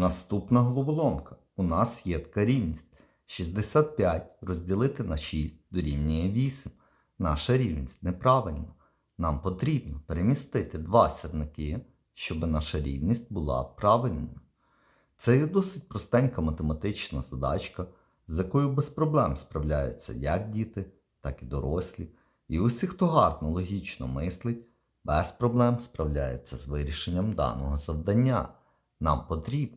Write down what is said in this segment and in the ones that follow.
Наступна головоломка. У нас є така рівність. 65 розділити на 6 дорівнює 8. Наша рівність неправильна. Нам потрібно перемістити два сірники, щоб наша рівність була правильною. Це є досить простенька математична задачка, з якою без проблем справляються як діти, так і дорослі. І усі, хто гарно логічно мислить, без проблем справляється з вирішенням даного завдання. Нам потрібно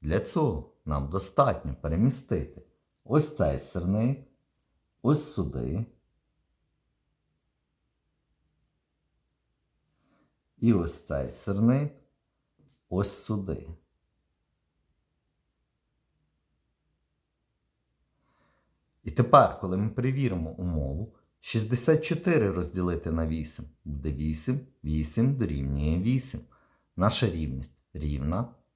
Для цього нам достатньо перемістити ось цей сирник, ось сюди. І ось цей сирник ось сюди. І тепер, коли ми перевіримо умову, 64 розділити на 8 буде 8, 8 дорівнює 8. Наша рівність рівна,